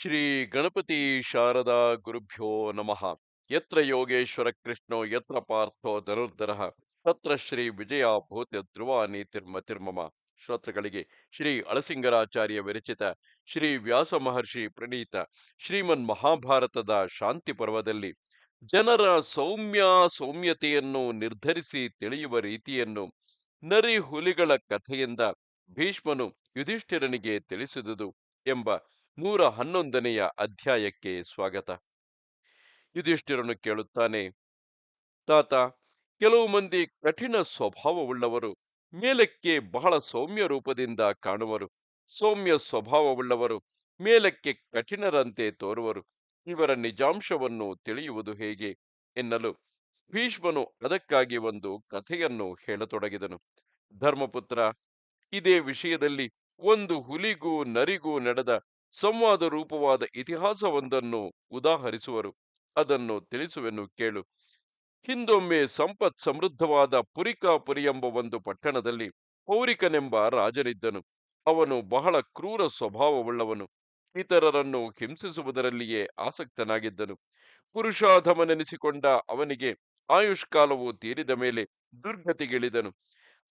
ಶ್ರೀ ಗಣಪತಿ ಶಾರದಾ ಗುರುಭ್ಯೋ ನಮಃ. ಯತ್ರ ಯೋಗೇಶ್ವರ ಕೃಷ್ಣೋ, ಯತ್ರ ಪಾರ್ಥೋ ಧನುರ್ಧರ, ತತ್ರ ಶ್ರೀ ವಿಜಯ ಭೂತ ಧ್ರುವ ನೀತಿರ್ಮತಿರ್ಮಮ ಶ್ರೋತೃಗಳಿಗೆ ಶ್ರೀ ಅಳಸಿಂಗರಾಚಾರ್ಯ ವಿರಚಿತ ಶ್ರೀ ವ್ಯಾಸ ಮಹರ್ಷಿ ಪ್ರಣೀತ ಶ್ರೀಮನ್ ಮಹಾಭಾರತದ ಶಾಂತಿ ಪರ್ವದಲ್ಲಿ ಜನರ ಸೌಮ್ಯ ಸೌಮ್ಯತೆಯನ್ನು ನಿರ್ಧರಿಸಿ ತಿಳಿಯುವ ರೀತಿಯನ್ನು ನರಿ ಹುಲಿಗಳ ಕಥೆಯಿಂದ ಭೀಷ್ಮನು ಯುಧಿಷ್ಠಿರನಿಗೆ ತಿಳಿಸಿದುದು ಎಂಬ ನೂರ ಹನ್ನೊಂದನೆಯ ಅಧ್ಯಾಯಕ್ಕೆ ಸ್ವಾಗತ. ಯುಧಿಷ್ಠಿರನು ಕೇಳುತ್ತಾನೆ, ತಾತ, ಕೆಲವು ಮಂದಿ ಕಠಿಣ ಸ್ವಭಾವವುಳ್ಳವರು ಮೇಲಕ್ಕೆ ಬಹಳ ಸೌಮ್ಯ ರೂಪದಿಂದ ಕಾಣುವರು. ಸೌಮ್ಯ ಸ್ವಭಾವವುಳ್ಳವರು ಮೇಲಕ್ಕೆ ಕಠಿಣರಂತೆ ತೋರುವರು. ಇವರ ನಿಜಾಂಶವನ್ನು ತಿಳಿಯುವುದು ಹೇಗೆ? ಎನ್ನಲು ಭೀಷ್ಮನು ಅದಕ್ಕಾಗಿ ಒಂದು ಕಥೆಯನ್ನು ಹೇಳತೊಡಗಿದನು. ಧರ್ಮಪುತ್ರ, ಇದೇ ವಿಷಯದಲ್ಲಿ ಒಂದು ಹುಲಿಗೂ ನರಿಗೂ ನಡೆದ ಸಂವಾದ ರೂಪವಾದ ಇತಿಹಾಸವೊಂದನ್ನು ಉದಾಹರಿಸುವರು. ಅದನ್ನು ತಿಳಿಸುವೆನು, ಕೇಳು. ಹಿಂದೊಮ್ಮೆ ಸಂಪತ್ ಸಮೃದ್ಧವಾದ ಪುರಿಕಾಪುರಿ ಎಂಬ ಒಂದು ಪಟ್ಟಣದಲ್ಲಿ ಪೌರಿಕನೆಂಬ ರಾಜನಿದ್ದನು ಅವನು ಬಹಳ ಕ್ರೂರ ಸ್ವಭಾವವುಳ್ಳವನು. ಇತರರನ್ನು ಹಿಂಸಿಸುವುದರಲ್ಲಿಯೇ ಆಸಕ್ತನಾಗಿದ್ದನು. ಪುರುಷಾಧಮನೆನಿಸಿಕೊಂಡ ಅವನಿಗೆ ಆಯುಷ್ಕಾಲವು ತೀರಿದ ಮೇಲೆ ದುರ್ಗತಿಗಿಳಿದನು.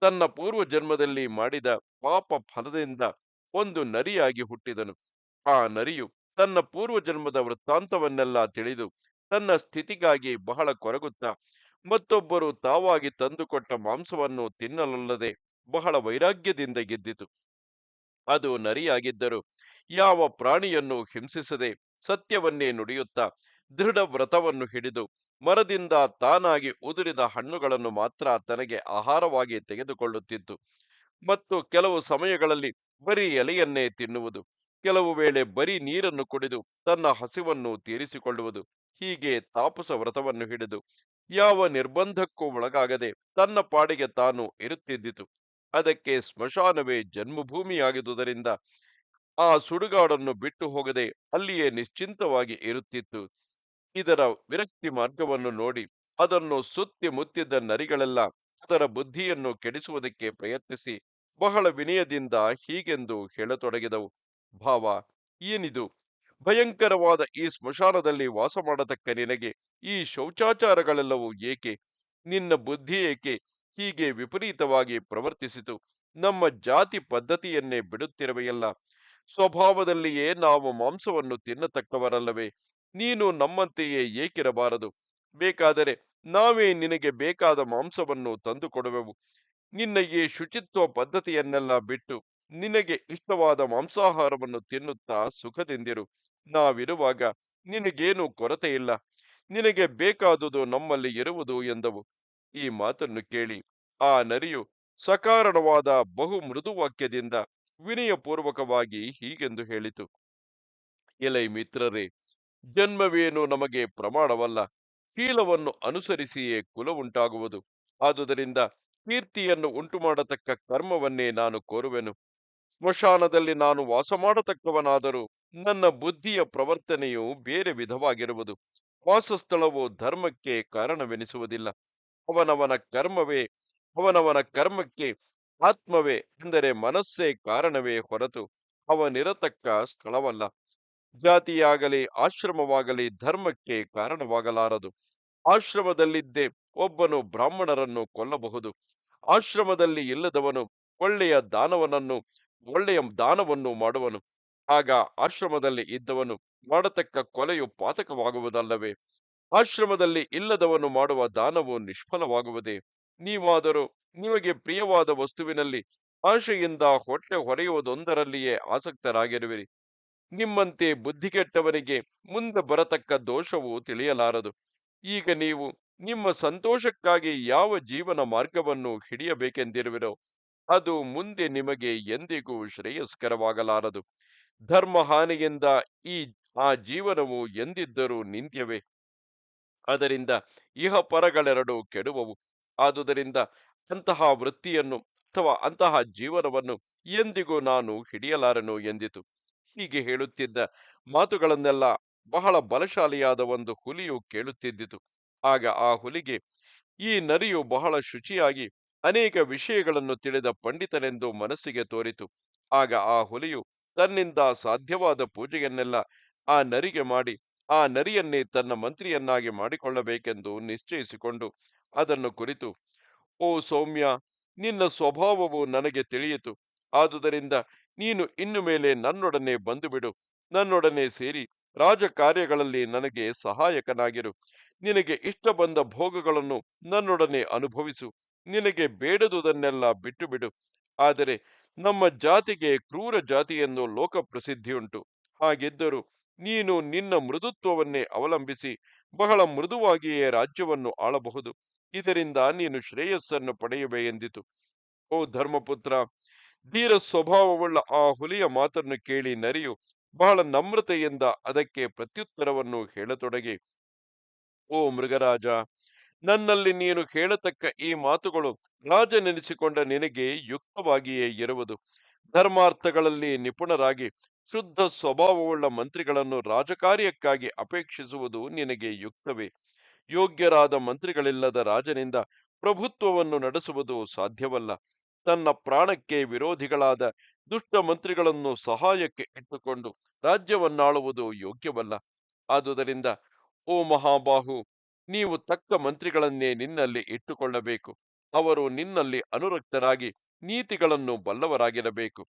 ತನ್ನ ಪೂರ್ವ ಜನ್ಮದಲ್ಲಿ ಮಾಡಿದ ಪಾಪ ಫಲದಿಂದ ಒಂದು ನರಿಯಾಗಿ ಹುಟ್ಟಿದನು. ಆ ನರಿಯು ತನ್ನ ಪೂರ್ವ ಜನ್ಮದ ವೃತ್ತಾಂತವನ್ನೆಲ್ಲ ತಿಳಿದು ತನ್ನ ಸ್ಥಿತಿಗಾಗಿ ಬಹಳ ಕೊರಗುತ್ತಾ ಮತ್ತೊಬ್ಬರು ತಾವಾಗಿ ತಂದುಕೊಟ್ಟ ಮಾಂಸವನ್ನು ತಿನ್ನಲಲ್ಲದೆ ಬಹಳ ವೈರಾಗ್ಯದಿಂದ ಗೆದ್ದಿತು. ಅದು ನರಿಯಾಗಿದ್ದರೂ ಯಾವ ಪ್ರಾಣಿಯನ್ನು ಹಿಂಸಿಸದೆ ಸತ್ಯವನ್ನೇ ನುಡಿಯುತ್ತಾ ದೃಢ ವ್ರತವನ್ನು ಹಿಡಿದು ಮರದಿಂದ ತಾನಾಗಿ ಉದುರಿದ ಹಣ್ಣುಗಳನ್ನು ಮಾತ್ರ ತನಗೆ ಆಹಾರವಾಗಿ ತೆಗೆದುಕೊಳ್ಳುತ್ತಿತ್ತು. ಮತ್ತು ಕೆಲವು ಸಮಯಗಳಲ್ಲಿ ಬರೀ ಎಲೆಯನ್ನೇ ತಿನ್ನುವುದು ಕೆಲವು ವೇಳೆ ಬರೀ ನೀರನ್ನು ಕುಡಿದು ತನ್ನ ಹಸಿವನ್ನು ತೀರಿಸಿಕೊಳ್ಳುವುದು, ಹೀಗೆ ತಾಪಸ ವ್ರತವನ್ನು ಹಿಡಿದು ಯಾವ ನಿರ್ಬಂಧಕ್ಕೂ ಒಳಗಾಗದೆ ತನ್ನ ಪಾಡಿಗೆ ತಾನು ಇರುತ್ತಿದ್ದಿತು. ಅದಕ್ಕೆ ಸ್ಮಶಾನವೇ ಜನ್ಮಭೂಮಿಯಾಗಿದ್ದುದರಿಂದ ಆ ಸುಡುಗಾಡನ್ನು ಬಿಟ್ಟು ಹೋಗದೆ ಅಲ್ಲಿಯೇ ನಿಶ್ಚಿಂತವಾಗಿ ಇರುತ್ತಿತ್ತು. ಇದರ ವಿರಕ್ತಿ ಮಾರ್ಗವನ್ನು ನೋಡಿ, ಅದನ್ನು ಸುತ್ತಿ ಮುತ್ತಿದ್ದ ನರಿಗಳೆಲ್ಲ ಅದರ ಬುದ್ಧಿಯನ್ನು ಕೆಡಿಸುವುದಕ್ಕೆ ಪ್ರಯತ್ನಿಸಿ ಬಹಳ ವಿನಯದಿಂದ ಹೀಗೆಂದು ಹೇಳತೊಡಗಿದವು. ಭಾವ, ಏನಿದು? ಭಯಂಕರವಾದ ಈ ಸ್ಮಶಾನದಲ್ಲಿ ವಾಸ ಮಾಡತಕ್ಕ ನಿನಗೆ ಈ ಶೌಚಾಚಾರಗಳೆಲ್ಲವೂ ಏಕೆ? ನಿನ್ನ ಬುದ್ಧಿ ಏಕೆ ಹೀಗೆ ವಿಪರೀತವಾಗಿ ಪ್ರವರ್ತಿಸಿತು? ನಮ್ಮ ಜಾತಿ ಪದ್ಧತಿಯನ್ನೇ ಬಿಡುತ್ತಿರುವೆಯಲ್ಲ. ಸ್ವಭಾವದಲ್ಲಿಯೇ ನಾವು ಮಾಂಸವನ್ನು ತಿನ್ನತಕ್ಕವರಲ್ಲವೇ? ನೀನು ನಮ್ಮಂತೆಯೇ ಏಕಿರಬಾರದು. ಬೇಕಾದರೆ ನಾವೇ ನಿನಗೆ ಬೇಕಾದ ಮಾಂಸವನ್ನು ತಂದುಕೊಡುವೆವು. ನಿನ್ನ ಈ ಶುಚಿತ್ವ ಪದ್ಧತಿಯನ್ನೆಲ್ಲ ಬಿಟ್ಟು ನಿನಗೆ ಇಷ್ಟವಾದ ಮಾಂಸಾಹಾರವನ್ನು ತಿನ್ನುತ್ತಾ ಸುಖದಿಂದಿರು. ನಾವಿರುವಾಗ ನಿನಗೇನು ಕೊರತೆ ಇಲ್ಲ. ನಿನಗೆ ಬೇಕಾದುದು ನಮ್ಮಲ್ಲಿ ಇರುವುದು ಎಂದವು. ಈ ಮಾತನ್ನು ಕೇಳಿ ಆ ನರಿಯು ಸಕಾರಣವಾದ ಬಹು ಮೃದುವಾಕ್ಯದಿಂದ ವಿನಯಪೂರ್ವಕವಾಗಿ ಹೀಗೆಂದು ಹೇಳಿತು. ಎಲೈ ಮಿತ್ರರೇ, ಜನ್ಮವೇನು ನಮಗೆ ಪ್ರಮಾಣವಲ್ಲ. ಶೀಲವನ್ನು ಅನುಸರಿಸಿಯೇ ಕುಲ ಉಂಟಾಗುವುದು ಆದುದರಿಂದ ಕೀರ್ತಿಯನ್ನು ಉಂಟು ಮಾಡತಕ್ಕ ಕರ್ಮವನ್ನೇ ನಾನು ಕೋರುವೆನು. ಸ್ಮಶಾನದಲ್ಲಿ ನಾನು ವಾಸ ಮಾಡತಕ್ಕವನಾದರೂ ನನ್ನ ಬುದ್ಧಿಯ ಪ್ರವರ್ತನೆಯು ಬೇರೆ ವಿಧವಾಗಿರುವುದು. ವಾಸಸ್ಥಳವು ಧರ್ಮಕ್ಕೆ ಕಾರಣವೆನಿಸುವುದಿಲ್ಲ. ಅವನವನ ಕರ್ಮವೇ, ಅವನವನ ಕರ್ಮಕ್ಕೆ ಆತ್ಮವೇ ಎಂದರೆ ಮನಸ್ಸೇ ಕಾರಣವೇ ಹೊರತು ಅವನಿರತಕ್ಕ ಸ್ಥಳವಲ್ಲ. ಜಾತಿಯಾಗಲಿ, ಆಶ್ರಮವಾಗಲಿ, ಧರ್ಮಕ್ಕೆ ಕಾರಣವಾಗಲಾರದು. ಆಶ್ರಮದಲ್ಲಿದ್ದೇ ಒಬ್ಬನು ಬ್ರಾಹ್ಮಣರನ್ನು ಕೊಲ್ಲಬಹುದು. ಆಶ್ರಮದಲ್ಲಿ ಇಲ್ಲದವನು ಒಳ್ಳೆಯ ದಾನವನನ್ನು ಒಳ್ಳೆಯ ದಾನವನ್ನು ಮಾಡುವನು, ಆಗ ಆಶ್ರಮದಲ್ಲಿ ಇದ್ದವನು ಮಾಡತಕ್ಕ ಕೊಲೆಯು ಪಾತಕವಾಗುವುದಲ್ಲವೇ? ಆಶ್ರಮದಲ್ಲಿ ಇಲ್ಲದವನು ಮಾಡುವ ದಾನವು ನಿಷ್ಫಲವಾಗುವುದೇ? ನೀವಾದರೂ ನಿಮಗೆ ಪ್ರಿಯವಾದ ವಸ್ತುವಿನಲ್ಲಿ ಆಶೆಯಿಂದ ಹೊಟ್ಟೆ ಹೊರೆಯುವುದೊಂದರಲ್ಲಿಯೇ ಆಸಕ್ತರಾಗಿರುವಿರಿ. ನಿಮ್ಮಂತೆ ಬುದ್ಧಿಗೆಟ್ಟವನಿಗೆ ಮುಂದೆ ಬರತಕ್ಕ ದೋಷವು ತಿಳಿಯಲಾರದು. ಈಗ ನೀವು ನಿಮ್ಮ ಸಂತೋಷಕ್ಕಾಗಿ ಯಾವ ಜೀವನ ಮಾರ್ಗವನ್ನು ಹಿಡಿಯಬೇಕೆಂದಿರುವಿರೋ ಅದು ಮುಂದೆ ನಿಮಗೆ ಎಂದಿಗೂ ಶ್ರೇಯಸ್ಕರವಾಗಲಾರದು. ಧರ್ಮ ಹಾನಿಯಿಂದ ಈ, ಆ ಜೀವನವು ಎಂದಿದ್ದರೂ ನಿಂದ್ಯವೇ ಅದರಿಂದ ಇಹ ಪರಗಳೆರಡು ಕೆಡುವವು. ಆದುದರಿಂದ ಅಂತಹ ವೃತ್ತಿಯನ್ನು ಅಥವಾ ಅಂತಹ ಜೀವನವನ್ನು ಎಂದಿಗೂ ನಾನು ಹಿಡಿಯಲಾರನು ಎಂದಿತು. ಹೀಗೆ ಹೇಳುತ್ತಿದ್ದ ಮಾತುಗಳನ್ನೆಲ್ಲ ಬಹಳ ಬಲಶಾಲಿಯಾದ ಒಂದು ಹುಲಿಯು ಕೇಳುತ್ತಿದ್ದಿತು. ಆಗ ಆ ಹುಲಿಗೆ ಈ ನರಿಯು ಬಹಳ ಶುಚಿಯಾಗಿ ಅನೇಕ ವಿಷಯಗಳನ್ನು ತಿಳಿದ ಪಂಡಿತನೆಂದು ಮನಸ್ಸಿಗೆ ತೋರಿತು. ಆಗ ಆ ಹುಲಿಯು ತನ್ನಿಂದ ಸಾಧ್ಯವಾದ ಪೂಜೆಯನ್ನೆಲ್ಲ ಆ ನರಿಗೆ ಮಾಡಿ, ಆ ನರಿಯನ್ನೇ ತನ್ನ ಮಂತ್ರಿಯನ್ನಾಗಿ ಮಾಡಿಕೊಳ್ಳಬೇಕೆಂದು ನಿಶ್ಚಯಿಸಿಕೊಂಡು ಅದನ್ನು ಕುರಿತು, ಓ ಸೌಮ್ಯ, ನಿನ್ನ ಸ್ವಭಾವವು ನನಗೆ ತಿಳಿಯಿತು. ಆದುದರಿಂದ ನೀನು ಇನ್ನು ಮೇಲೆ ನನ್ನೊಡನೆ ಬಂದುಬಿಡು. ನನ್ನೊಡನೆ ಸೇರಿ ರಾಜಕಾರ್ಯಗಳಲ್ಲಿ ನನಗೆ ಸಹಾಯಕನಾಗಿರು. ನಿನಗೆ ಇಷ್ಟ ಬಂದ ಭೋಗಗಳನ್ನು ನನ್ನೊಡನೆ ಅನುಭವಿಸು. ನಿನಗೆ ಬೇಡದುದನ್ನೆಲ್ಲ ಬಿಟ್ಟು ಬಿಡು ಆದರೆ ನಮ್ಮ ಜಾತಿಗೆ ಕ್ರೂರ ಜಾತಿಯೆಂದು ಲೋಕ ಪ್ರಸಿದ್ಧಿಯುಂಟು ಹಾಗಿದ್ದರೂ ನೀನು ನಿನ್ನ ಮೃದುತ್ವವನ್ನೇ ಅವಲಂಬಿಸಿ ಬಹಳ ಮೃದುವಾಗಿಯೇ ರಾಜ್ಯವನ್ನು ಆಳಬಹುದು. ಇದರಿಂದ ನೀನು ಶ್ರೇಯಸ್ಸನ್ನು ಪಡೆಯುವೆ ಎಂದಿತು. ಓ ಧರ್ಮಪುತ್ರ, ಧೀರ ಸ್ವಭಾವವುಳ್ಳ ಆ ಹುಲಿಯ ಮಾತನ್ನು ಕೇಳಿ ನರಿಯು ಬಹಳ ನಮ್ರತೆಯಿಂದ ಅದಕ್ಕೆ ಪ್ರತ್ಯುತ್ತರವನ್ನು ಹೇಳತೊಡಗಿ. ಓ ಮೃಗರಾಜ ನನ್ನಲ್ಲಿ ನೀನು ಕೇಳತಕ್ಕ ಈ ಮಾತುಗಳು ರಾಜನೆನಿಸಿಕೊಂಡ ನಿನಗೆ ಯುಕ್ತವಾಗಿಯೇ ಇರುವುದು. ಧರ್ಮಾರ್ಥಗಳಲ್ಲಿ ನಿಪುಣರಾಗಿ ಶುದ್ಧ ಸ್ವಭಾವವುಳ್ಳ ಮಂತ್ರಿಗಳನ್ನು ರಾಜಕಾರ್ಯಕ್ಕಾಗಿ ಅಪೇಕ್ಷಿಸುವುದು ನಿನಗೆ ಯುಕ್ತವೇ. ಯೋಗ್ಯರಾದ ಮಂತ್ರಿಗಳಿಲ್ಲದ ರಾಜನಿಂದ ಪ್ರಭುತ್ವವನ್ನು ನಡೆಸುವುದು ಸಾಧ್ಯವಲ್ಲ. ತನ್ನ ಪ್ರಾಣಕ್ಕೆ ವಿರೋಧಿಗಳಾದ ದುಷ್ಟ ಮಂತ್ರಿಗಳನ್ನು ಸಹಾಯಕ್ಕೆ ಇಟ್ಟುಕೊಂಡು ರಾಜ್ಯವನ್ನಾಳುವುದು ಯೋಗ್ಯವಲ್ಲ. ಆದುದರಿಂದ, ಓ ಮಹಾಬಾಹು ನೀವು ತಕ್ಕ ಮಂತ್ರಿಗಳನ್ನೇ ನಿನ್ನಲ್ಲಿ ಇಟ್ಟುಕೊಳ್ಳಬೇಕು. ಅವರು ನಿನ್ನಲ್ಲಿ ಅನುರಕ್ತರಾಗಿ ನೀತಿಗಳನ್ನು ಬಲ್ಲವರಾಗಿರಬೇಕು.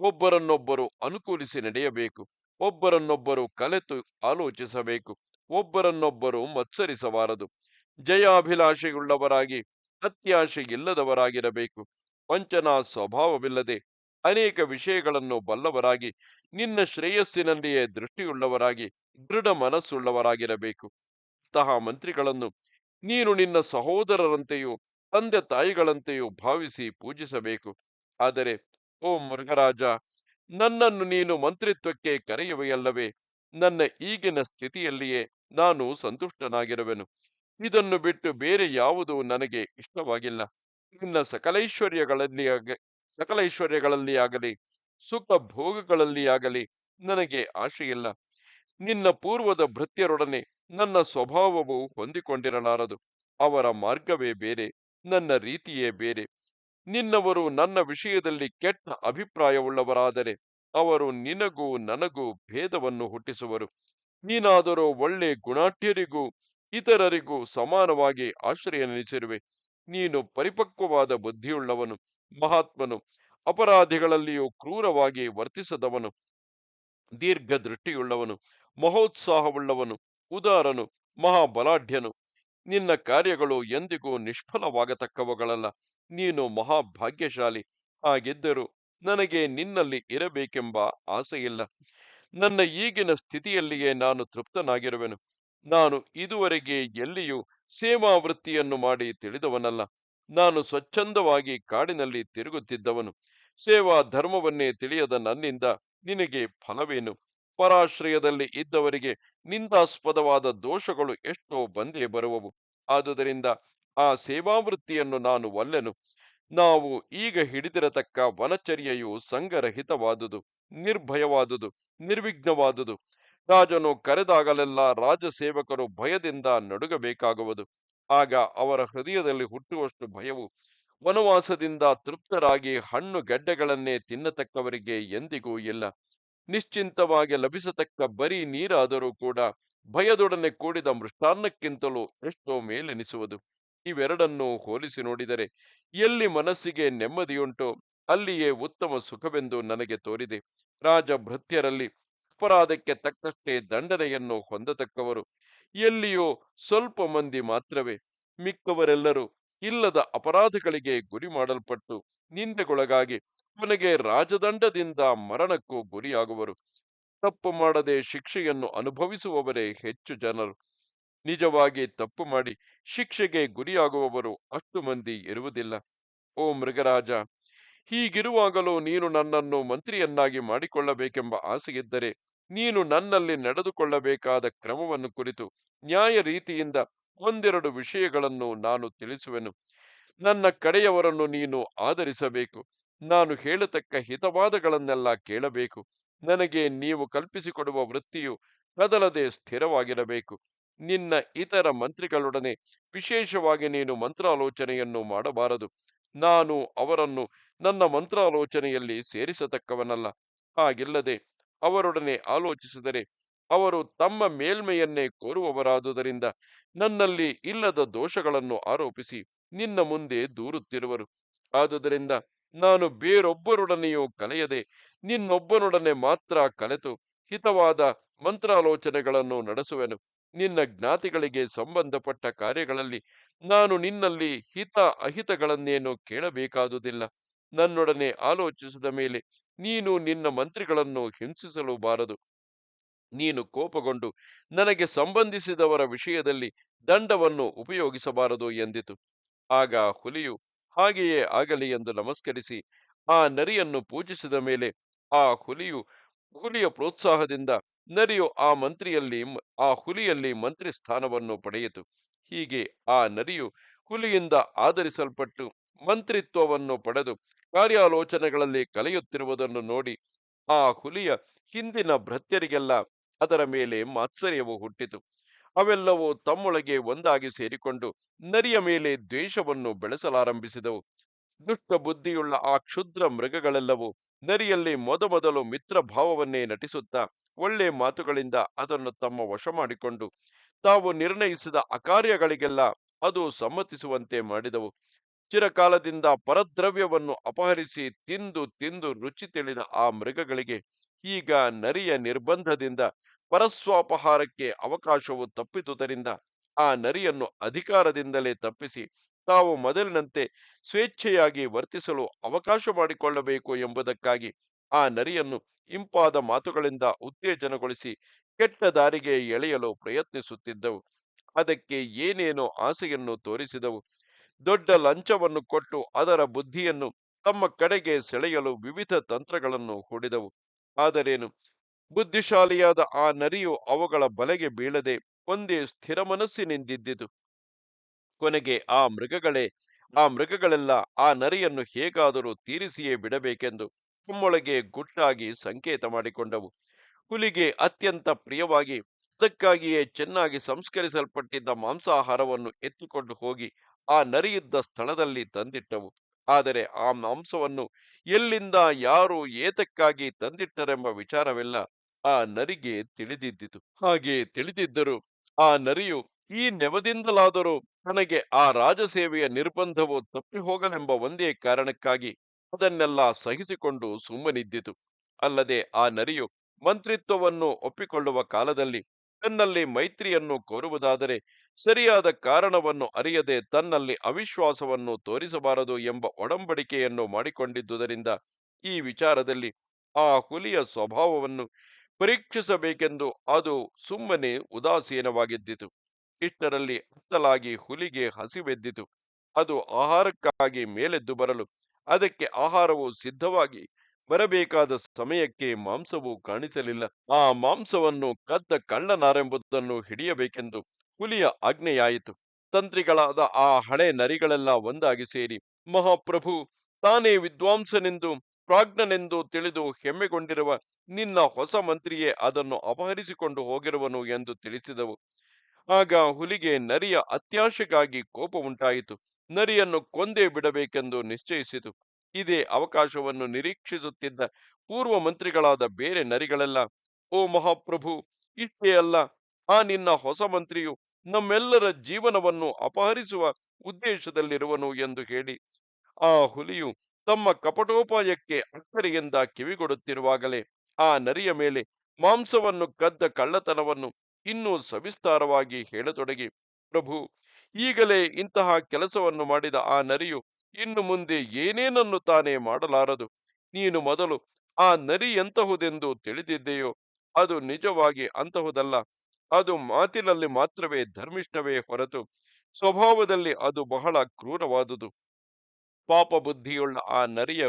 ಒಬ್ಬರನ್ನೊಬ್ಬರು ಅನುಕೂಲಿಸಿ ನಡೆಯಬೇಕು. ಒಬ್ಬರನ್ನೊಬ್ಬರು ಕಲೆತು ಆಲೋಚಿಸಬೇಕು. ಒಬ್ಬರನ್ನೊಬ್ಬರು ಮತ್ಸರಿಸಬಾರದು. ಜಯಾಭಿಲಾಷೆಯುಳ್ಳವರಾಗಿ ಅತ್ಯಾಶೆ ಇಲ್ಲದವರಾಗಿರಬೇಕು ವಂಚನಾ ಸ್ವಭಾವವಿಲ್ಲದೆ ಅನೇಕ ವಿಷಯಗಳನ್ನು ಬಲ್ಲವರಾಗಿ, ನಿನ್ನ ಶ್ರೇಯಸ್ಸಿನಲ್ಲಿಯೇ ದೃಷ್ಟಿಯುಳ್ಳವರಾಗಿ, ದೃಢ ಮನಸ್ಸುಳ್ಳವರಾಗಿರಬೇಕು. ಇಂತಹ ಮಂತ್ರಿಗಳನ್ನು ನೀನು ನಿನ್ನ ಸಹೋದರರಂತೆಯೂ, ತಂದೆ ತಾಯಿಗಳಂತೆಯೂ ಭಾವಿಸಿ ಪೂಜಿಸಬೇಕು. ಆದರೆ, ಓ ಮೃಗರಾಜ, ನನ್ನನ್ನು ನೀನು ಮಂತ್ರಿತ್ವಕ್ಕೆ ಕರೆಯುವೆಯಲ್ಲವೇ? ನನ್ನ ಈಗಿನ ಸ್ಥಿತಿಯಲ್ಲಿಯೇ ನಾನು ಸಂತುಷ್ಟನಾಗಿರುವೆನು. ಇದನ್ನು ಬಿಟ್ಟು ಬೇರೆ ಯಾವುದೂ ನನಗೆ ಇಷ್ಟವಾಗಿಲ್ಲ. ನಿನ್ನ ಸಕಲೈಶ್ವರ್ಯಗಳಲ್ಲಿ ಸಕಲೈಶ್ವರ್ಯಗಳಲ್ಲಿ ಆಗಲಿ, ಸುಖ ಭೋಗಗಳಲ್ಲಿ ಆಗಲಿ ನನಗೆ ಆಶೆಯಿಲ್ಲ. ನಿನ್ನ ಪೂರ್ವದ ಭೃತ್ಯರೊಡನೆ ನನ್ನ ಸ್ವಭಾವವು ಹೊಂದಿಕೊಂಡಿರಲಾರದು. ಅವರ ಮಾರ್ಗವೇ ಬೇರೆ, ನನ್ನ ರೀತಿಯೇ ಬೇರೆ. ನಿನ್ನವರು ನನ್ನ ವಿಷಯದಲ್ಲಿ ಕೆಟ್ಟ ಅಭಿಪ್ರಾಯವುಳ್ಳವರಾದರೆ, ಅವರು ನಿನಗೂ ನನಗೂ ಭೇದವನ್ನು ಹುಟ್ಟಿಸುವರು. ನೀನಾದರೂ ಒಳ್ಳೆ ಗುಣಾಠ್ಯರಿಗೂ ಇತರರಿಗೂ ಸಮಾನವಾಗಿ ಆಶ್ರಯ ನೆನೆಸಿರುವೆ ನೀನು ಪರಿಪಕ್ವವಾದ ಬುದ್ಧಿಯುಳ್ಳವನು, ಮಹಾತ್ಮನು. ಅಪರಾಧಿಗಳಲ್ಲಿಯೂ ಕ್ರೂರವಾಗಿ ವರ್ತಿಸದವನು ದೀರ್ಘ ದೃಷ್ಟಿಯುಳ್ಳವನು ಮಹೋತ್ಸಾಹವುಳ್ಳವನು. ಉದಾರನು, ಮಹಾಬಲಾಢ್ಯನು. ನಿನ್ನ ಕಾರ್ಯಗಳು ಎಂದಿಗೂ ನಿಷ್ಫಲವಾಗತಕ್ಕವುಗಳಲ್ಲ. ನೀನು ಮಹಾಭಾಗ್ಯಶಾಲಿ. ಹಾಗಿದ್ದರೂ ನನಗೆ ನಿನ್ನಲ್ಲಿ ಇರಬೇಕೆಂಬ ಆಸೆಯಿಲ್ಲ. ನನ್ನ ಈಗಿನ ಸ್ಥಿತಿಯಲ್ಲಿಯೇ ನಾನು ತೃಪ್ತನಾಗಿರುವೆನು. ನಾನು ಇದುವರೆಗೆ ಎಲ್ಲಿಯೂ ಸೇವಾವೃತ್ತಿಯನ್ನು ಮಾಡಿ ತಿಳಿದವನಲ್ಲ. ನಾನು ಸ್ವಚ್ಛಂದವಾಗಿ ಕಾಡಿನಲ್ಲಿ ತಿರುಗುತ್ತಿದ್ದವನು. ಸೇವಾ ಧರ್ಮವನ್ನೇ ತಿಳಿಯದ ನನ್ನಿಂದ ನಿನಗೆ ಫಲವೇನು? ಪರಾಶ್ರಯದಲ್ಲಿ ಇದ್ದವರಿಗೆ ನಿಂದಾಸ್ಪದವಾದ ದೋಷಗಳು ಎಷ್ಟೋ ಬಂದೇ ಬರುವವು. ಆದುದರಿಂದ ಆ ಸೇವಾವೃತ್ತಿಯನ್ನು ನಾನು ಒಲ್ಲೆನು. ನಾವು ಈಗ ಹಿಡಿದಿರತಕ್ಕ ವನಚರ್ಯೆಯು ಸಂಘರಹಿತವಾದುದು, ನಿರ್ಭಯವಾದುದು, ನಿರ್ವಿಘ್ನವಾದುದು. ರಾಜನು ಕರೆದಾಗಲೆಲ್ಲ ರಾಜ ಸೇವಕರು ಭಯದಿಂದ ನಡುಗಬೇಕಾಗುವುದು. ಆಗ ಅವರ ಹೃದಯದಲ್ಲಿ ಹುಟ್ಟುವಷ್ಟು ಭಯವು ವನವಾಸದಿಂದ ತೃಪ್ತರಾಗಿ ಹಣ್ಣು ಗೆಡ್ಡೆಗಳನ್ನೇ ತಿನ್ನತಕ್ಕವರಿಗೆ ಎಂದಿಗೂ ಇಲ್ಲ. ನಿಶ್ಚಿಂತವಾಗಿ ಲಭಿಸತಕ್ಕ ಬರೀ ನೀರಾದರೂ ಕೂಡ ಭಯದೊಡನೆ ಕೂಡಿದ ಮೃಷ್ಟಾನ್ನಕ್ಕಿಂತಲೂ ಎಷ್ಟೋ ಮೇಲೆನಿಸುವುದು. ಇವೆರಡನ್ನು ಹೋಲಿಸಿ ನೋಡಿದರೆ ಎಲ್ಲಿ ಮನಸ್ಸಿಗೆ ನೆಮ್ಮದಿಯುಂಟೋ ಅಲ್ಲಿಯೇ ಉತ್ತಮ ಸುಖವೆಂದು ನನಗೆ ತೋರಿದೆ. ರಾಜಭೃತ್ಯರಲ್ಲಿ ಅಪರಾಧಕ್ಕೆ ತಕ್ಕಷ್ಟೇ ದಂಡನೆಯನ್ನು ಹೊಂದತಕ್ಕವರು ಎಲ್ಲಿಯೋ ಸ್ವಲ್ಪ ಮಂದಿ ಮಾತ್ರವೇ. ಮಿಕ್ಕವರೆಲ್ಲರೂ ಇಲ್ಲದ ಅಪರಾಧಗಳಿಗೆ ಗುರಿ ಮಾಡಲ್ಪಟ್ಟು ನಿಂದೆಗೊಳಗಾಗಿ ಕೊನೆಗೆ ರಾಜದಂಡದಿಂದ ಮರಣಕ್ಕೂ ಗುರಿಯಾಗುವರು. ತಪ್ಪು ಮಾಡದೆ ಶಿಕ್ಷೆಯನ್ನು ಅನುಭವಿಸುವವರೇ ಹೆಚ್ಚು ಜನರು. ನಿಜವಾಗಿ ತಪ್ಪು ಮಾಡಿ ಶಿಕ್ಷೆಗೆ ಗುರಿಯಾಗುವವರು ಅಷ್ಟು ಮಂದಿ ಇರುವುದಿಲ್ಲ. ಓ ಮೃಗರಾಜ, ಹೀಗಿರುವಾಗಲೂ ನೀನು ನನ್ನನ್ನು ಮಂತ್ರಿಯನ್ನಾಗಿ ಮಾಡಿಕೊಳ್ಳಬೇಕೆಂಬ ಆಸೆಯಿದ್ದರೆ ನೀನು ನನ್ನಲ್ಲಿ ನಡೆದುಕೊಳ್ಳಬೇಕಾದ ಕ್ರಮವನ್ನು ಕುರಿತು ನ್ಯಾಯ ರೀತಿಯಿಂದ ಒಂದೆರಡು ವಿಷಯಗಳನ್ನು ನಾನು ತಿಳಿಸುವೆನು. ನನ್ನ ಕಡೆಯವರನ್ನು ನೀನು ಆಧರಿಸಬೇಕು. ನಾನು ಹೇಳತಕ್ಕ ಹಿತವಾದಗಳನ್ನೆಲ್ಲ ಕೇಳಬೇಕು. ನನಗೆ ನೀವು ಕಲ್ಪಿಸಿಕೊಡುವ ವೃತ್ತಿಯು ಕದಲದೆ ಸ್ಥಿರವಾಗಿರಬೇಕು. ನಿನ್ನ ಇತರ ಮಂತ್ರಿಗಳೊಡನೆ ವಿಶೇಷವಾಗಿ ನೀನು ಮಂತ್ರಾಲೋಚನೆಯನ್ನು ಮಾಡಬಾರದು. ನಾನು ಅವರನ್ನು ನನ್ನ ಮಂತ್ರಾಲೋಚನೆಯಲ್ಲಿ ಸೇರಿಸತಕ್ಕವನಲ್ಲ. ಹಾಗಿಲ್ಲದೆ ಅವರೊಡನೆ ಆಲೋಚಿಸಿದರೆ ಅವರು ತಮ್ಮ ಮೇಲ್ಮೆಯನ್ನೇ ಕೋರುವವರಾದುದರಿಂದ ನನ್ನಲ್ಲಿ ಇಲ್ಲದ ದೋಷಗಳನ್ನು ಆರೋಪಿಸಿ ನಿನ್ನ ಮುಂದೆ ದೂರುತ್ತಿರುವರು. ಆದುದರಿಂದ ನಾನು ಬೇರೊಬ್ಬರೊಡನೆಯೂ ಕಲೆಯದೆ ನಿನ್ನೊಬ್ಬನೊಡನೆ ಮಾತ್ರ ಕಲೆತು ಹಿತವಾದ ಮಂತ್ರಾಲೋಚನೆಗಳನ್ನು ನಡೆಸುವೆನು. ನಿನ್ನ ಜ್ಞಾತಿಗಳಿಗೆ ಸಂಬಂಧಪಟ್ಟ ಕಾರ್ಯಗಳಲ್ಲಿ ನಾನು ನಿನ್ನಲ್ಲಿ ಹಿತ ಅಹಿತಗಳನ್ನೇನು ಕೇಳಬೇಕಾದುದಿಲ್ಲ. ನನ್ನೊಡನೆ ಆಲೋಚಿಸಿದ ಮೇಲೆ ನೀನು ನಿನ್ನ ಮಂತ್ರಿಗಳನ್ನು ಹಿಂಸಿಸಲು ಬಾರದು ನೀನು ಕೋಪಗೊಂಡು ನನಗೆ ಸಂಬಂಧಿಸಿದವರ ವಿಷಯದಲ್ಲಿ ದಂಡವನ್ನು ಉಪಯೋಗಿಸಬಾರದು ಎಂದಿತು. ಆಗ ಹುಲಿಯು ಹಾಗೆಯೇ ಆಗಲಿ ಎಂದು ನಮಸ್ಕರಿಸಿ ಆ ನರಿಯನ್ನು ಪೂಜಿಸಿದ ಮೇಲೆ ಆ ಹುಲಿಯು ಹುಲಿಯ ಪ್ರೋತ್ಸಾಹದಿಂದ ನರಿಯು ಆ ಮಂತ್ರಿಯಲ್ಲಿ ಆ ಹುಲಿಯಲ್ಲಿ ಮಂತ್ರಿ ಸ್ಥಾನವನ್ನು ಪಡೆಯಿತು. ಹೀಗೆ ಆ ನರಿಯು ಹುಲಿಯಿಂದ ಆಧರಿಸಲ್ಪಟ್ಟು ಮಂತ್ರಿತ್ವವನ್ನು ಪಡೆದು ಕಾರ್ಯಾಲೋಚನೆಗಳಲ್ಲಿ ಕಲಿಯುತ್ತಿರುವುದನ್ನು ನೋಡಿ ಆ ಹುಲಿಯ ಹಿಂದಿನ ಭೃತ್ಯರಿಗೆಲ್ಲ ಅದರ ಮೇಲೆ ಮಾತ್ಸರ್ಯವು ಹುಟ್ಟಿತು. ಅವೆಲ್ಲವೂ ತಮ್ಮೊಳಗೆ ಒಂದಾಗಿ ಸೇರಿಕೊಂಡು ನರಿಯ ಮೇಲೆ ದ್ವೇಷವನ್ನು ಬೆಳೆಸಲಾರಂಭಿಸಿದವು. ದುಷ್ಟ ಬುದ್ಧಿಯುಳ್ಳ ಆ ಕ್ಷುದ್ರ ಮೃಗಗಳೆಲ್ಲವೂ ನರಿಯಲ್ಲಿ ಮೊದಮೊದಲು ಮಿತ್ರ ಭಾವವನ್ನೇ ನಟಿಸುತ್ತಾ ಒಳ್ಳೆ ಮಾತುಗಳಿಂದ ಅದನ್ನು ತಮ್ಮ ವಶ ಮಾಡಿಕೊಂಡು ತಾವು ನಿರ್ಣಯಿಸಿದ ಅಕಾರ್ಯಗಳಿಗೆಲ್ಲ ಅದು ಸಮ್ಮತಿಸುವಂತೆ ಮಾಡಿದವು. ಚಿರಕಾಲದಿಂದ ಪರದ್ರವ್ಯವನ್ನು ಅಪಹರಿಸಿ ತಿಂದು ತಿಂದು ರುಚಿ ತಿಳಿದ ಆ ಮೃಗಗಳಿಗೆ ಈಗ ನರಿಯ ನಿರ್ಬಂಧದಿಂದ ಪರಸ್ವಾಪಹಾರಕ್ಕೆ ಅವಕಾಶವು ತಪ್ಪಿದುದರಿಂದ ಆ ನರಿಯನ್ನು ಅಧಿಕಾರದಿಂದಲೇ ತಪ್ಪಿಸಿ ತಾವು ಮೊದಲಿನಂತೆ ಸ್ವೇಚ್ಛೆಯಾಗಿ ವರ್ತಿಸಲು ಅವಕಾಶ ಮಾಡಿಕೊಳ್ಳಬೇಕು ಎಂಬುದಕ್ಕಾಗಿ ಆ ನರಿಯನ್ನು ಇಂಪಾದ ಮಾತುಗಳಿಂದ ಉತ್ತೇಜನಗೊಳಿಸಿ ಕೆಟ್ಟ ದಾರಿಗೆ ಎಳೆಯಲು ಪ್ರಯತ್ನಿಸುತ್ತಿದ್ದವು. ಅದಕ್ಕೆ ಏನೇನೋ ಆಸೆಯನ್ನು ತೋರಿಸಿದವು. ದೊಡ್ಡ ಲಂಚವನ್ನು ಕೊಟ್ಟು ಅದರ ಬುದ್ಧಿಯನ್ನು ತಮ್ಮ ಕಡೆಗೆ ಸೆಳೆಯಲು ವಿವಿಧ ತಂತ್ರಗಳನ್ನು ಹೂಡಿದವು. ಆದರೇನು? ಬುದ್ಧಿಶಾಲಿಯಾದ ಆ ನರಿಯು ಅವುಗಳ ಬಲೆಗೆ ಬೀಳದೆ ಒಂದೇ ಸ್ಥಿರ ಮನಸ್ಸಿನಿಂದಿದ್ದಿತು ಕೊನೆಗೆ ಆ ಮೃಗಗಳೇ, ಆ ಮೃಗಗಳೆಲ್ಲ ಆ ನರಿಯನ್ನು ಹೇಗಾದರೂ ತೀರಿಸಿಯೇ ಬಿಡಬೇಕೆಂದು ತಮ್ಮೊಳಗೆ ಗುಟ್ಟಾಗಿ ಸಂಕೇತ ಮಾಡಿಕೊಂಡವು. ಹುಲಿಗೆ ಅತ್ಯಂತ ಪ್ರಿಯವಾಗಿ ಅದಕ್ಕಾಗಿಯೇ ಚೆನ್ನಾಗಿ ಸಂಸ್ಕರಿಸಲ್ಪಟ್ಟಿದ್ದ ಮಾಂಸಾಹಾರವನ್ನು ಎತ್ತಿಕೊಂಡು ಹೋಗಿ ಆ ನರಿಯಿದ್ದ ಸ್ಥಳದಲ್ಲಿ ತಂದಿಟ್ಟವು. ಆದರೆ ಆ ಮಾಂಸವನ್ನು ಎಲ್ಲಿಂದ, ಯಾರು ಏತಕ್ಕಾಗಿ ತಂದಿಟ್ಟರೆಂಬ ವಿಚಾರವೆಲ್ಲ. ಆ ನರಿಗೆ ತಿಳಿದಿದ್ದಿತು. ಹಾಗೆ ತಿಳಿದಿದ್ದರು ಆ ನರಿಯು ಈ ನೆವದಿಂದಲಾದರೂ ತನಗೆ ಆ ರಾಜಸೇವೆಯ ನಿರ್ಬಂಧವು ತಪ್ಪಿ ಹೋಗಲೆಂಬ ಒಂದೇ ಕಾರಣಕ್ಕಾಗಿ ಅದನ್ನೆಲ್ಲ ಸಹಿಸಿಕೊಂಡು ಸುಮ್ಮನಿದ್ದಿತು. ಅಲ್ಲದೆ ಆ ನರಿಯು ಮಂತ್ರಿತ್ವವನ್ನು ಒಪ್ಪಿಕೊಳ್ಳುವ ಕಾಲದಲ್ಲಿ ತನ್ನಲ್ಲಿ ಮೈತ್ರಿಯನ್ನು ಕೋರುವುದಾದರೆ ಸರಿಯಾದ ಕಾರಣವನ್ನು ಅರಿಯದೆ ತನ್ನಲ್ಲಿ ಅವಿಶ್ವಾಸವನ್ನು ತೋರಿಸಬಾರದು ಎಂಬ ಒಡಂಬಡಿಕೆಯನ್ನು ಮಾಡಿಕೊಂಡಿದ್ದುದರಿಂದ ಈ ವಿಚಾರದಲ್ಲಿ ಆ ಹುಲಿಯ ಸ್ವಭಾವವನ್ನು ಪರೀಕ್ಷಿಸಬೇಕೆಂದು ಅದು ಸುಮ್ಮನೆ ಉದಾಸೀನವಾಗಿದ್ದಿತು. ಇಷ್ಟರಲ್ಲಿ ಅತ್ತಲಾಗಿ ಹುಲಿಗೆ ಹಸಿವೆದ್ದಿತು ಅದು ಆಹಾರಕ್ಕಾಗಿ ಮೇಲೆದ್ದು ಬರಲು, ಅದಕ್ಕೆ ಆಹಾರವು ಸಿದ್ಧವಾಗಿ ಬರಬೇಕಾದ ಸಮಯಕ್ಕೆ ಮಾಂಸವು ಕಾಣಿಸಲಿಲ್ಲ. ಆ ಮಾಂಸವನ್ನು ಕದ್ದ ಕಳ್ಳನಾರೆಂಬುದನ್ನು ಹಿಡಿಯಬೇಕೆಂದು ಹುಲಿಯ ಆಜ್ಞೆಯಾಯಿತು. ತಂತ್ರಿಗಳಾದ ಆ ಹಳೆ ನರಿಗಳೆಲ್ಲ ಒಂದಾಗಿ ಸೇರಿ, ಮಹಾಪ್ರಭು, ತಾನೇ ವಿದ್ವಾಂಸನೆಂದು ಪ್ರಾಜ್ಞನೆಂದು ತಿಳಿದು ಹೆಮ್ಮೆಗೊಂಡಿರುವ ನಿನ್ನ ಹೊಸ ಮಂತ್ರಿಯೇ ಅದನ್ನು ಅಪಹರಿಸಿಕೊಂಡು ಹೋಗಿರುವನು ಎಂದು ತಿಳಿಸಿದವು. ಆಗ ಹುಲಿಗೆ ನರಿಯ ಅತ್ಯಾಶೆಗಾಗಿ ಕೋಪ ಉಂಟಾಯಿತು. ನರಿಯನ್ನು ಕೊಂದೇ ಬಿಡಬೇಕೆಂದು ನಿಶ್ಚಯಿಸಿತು. ಇದೇ ಅವಕಾಶವನ್ನು ನಿರೀಕ್ಷಿಸುತ್ತಿದ್ದ ಪೂರ್ವ ಮಂತ್ರಿಗಳಾದ ಬೇರೆ ನರಿಗಳೆಲ್ಲ. ಓ ಮಹಾಪ್ರಭು, ಇಷ್ಟೇ ಅಲ್ಲ, ಆ ನಿನ್ನ ಹೊಸ ಮಂತ್ರಿಯು ನಮ್ಮೆಲ್ಲರ ಜೀವನವನ್ನು ಅಪಹರಿಸುವ ಉದ್ದೇಶದಲ್ಲಿರುವನು ಎಂದು ಹೇಳಿ. ಆ ಹುಲಿಯು ತಮ್ಮ ಕಪಟೋಪಾಯಕ್ಕೆ ಅಕ್ಕರಿಯಿಂದ ಕಿವಿಗೊಡುತ್ತಿರುವಾಗಲೇ ಆ ನರಿಯ ಮೇಲೆ ಮಾಂಸವನ್ನು ಕದ್ದ ಕಳ್ಳತನವನ್ನು ಇನ್ನೂ ಸವಿಸ್ತಾರವಾಗಿ ಹೇಳತೊಡಗಿ, ಪ್ರಭು, ಈಗಲೇ ಇಂತಹ ಕೆಲಸವನ್ನು ಮಾಡಿದ ಆ ನರಿಯು ಇನ್ನು ಮುಂದೆ ಏನೇನನ್ನು ತಾನೇ ಮಾಡಲಾರದು? ನೀನು ಮೊದಲು ಆ ನರಿ ಎಂತಹುದೆಂದು ತಿಳಿದಿದ್ದೆಯೋ, ಅದು ನಿಜವಾಗಿ ಅಂತಹುದಲ್ಲ. ಅದು ಮಾತಿನಲ್ಲಿ ಮಾತ್ರವೇ ಧರ್ಮಿಷ್ಠವೇ ಹೊರತು ಸ್ವಭಾವದಲ್ಲಿ ಅದು ಬಹಳ ಕ್ರೂರವಾದುದು. ಪಾಪ ಬುದ್ಧಿಯುಳ್ಳ ಆ ನರಿಯ